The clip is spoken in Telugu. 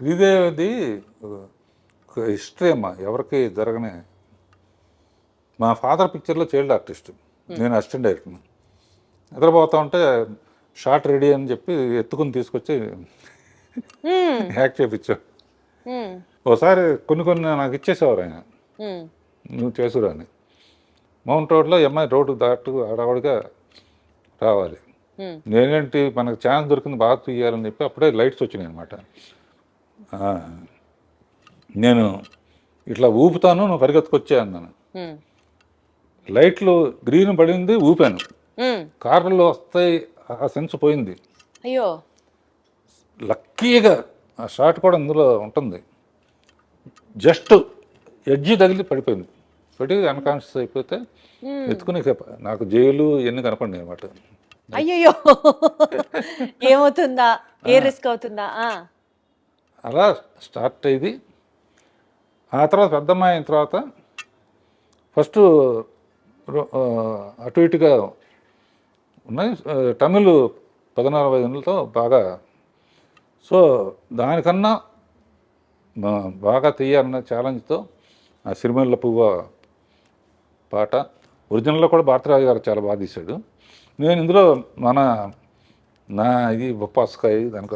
శ్రీదేవిది ఒక హిస్టరీ అమ్మా ఎవరికి జరగని. మా ఫాదర్ పిక్చర్లో చైల్డ్ ఆర్టిస్ట్. నేను అసిస్టెంట్ డైరెక్టర్ నిద్రపోతా ఉంటే షార్ట్ రెడీ అని చెప్పి ఎత్తుకుని తీసుకొచ్చి చేయించాం మ్మ్. ఒకసారి కొన్ని కొన్ని నాకు ఇచ్చేసేవారు ఆయన. నువ్వు చేసురా అని మౌంట్ రోడ్లో ఎంఐ రోడ్డు దాటు హడావుడిగా రావాలి. నేనేంటి మనకు ఛాన్స్ దొరికింది బాగా తీయాలని చెప్పి అప్పుడే లైట్స్ వచ్చినాయి అనమాట నేను ఇట్లా ఊపుతాను నువ్వు పరిగెత్తుకొచ్చే అన్నాను. లైట్లు గ్రీన్ పడింది ఊపాను. మ్మ్. కార్లలో వస్తాయి ఆ సెన్స్ పోయింది. అయ్యో. లక్కీగా ఆ షాట్ కూడా అందులో ఉంటుంది. జస్ట్ ఎడ్జి తగిలి పడిపోయింది. పడి అన్కాన్షియస్ అయిపోతే ఎత్తుకుని నాకు జైలు ఎన్ని కనపడి అనమాట అయ్యయ్యో. ఏమవుతుందా? ఏ రిస్క్ అవుతుందా. అలా స్టార్ట్ అయ్యింది. ఆ తర్వాత పెద్దమ్మ అయిన తర్వాత ఫస్ట్ రో- అటు ఇటుగా ఉన్నాయి. తమిళ్ పద్నాలుగు బాగా. సో దానికన్నా బాగా తీయాలన్న ఛాలెంజ్తో ఆ సిరిమల్ల పువ్వ పాట ఒరిజినల్లో కూడా భారతరాజు గారు చాలా బాగా తీశాడు. నేను ఇందులో మన నా ఇది బొప్పాస్కాయ దానికి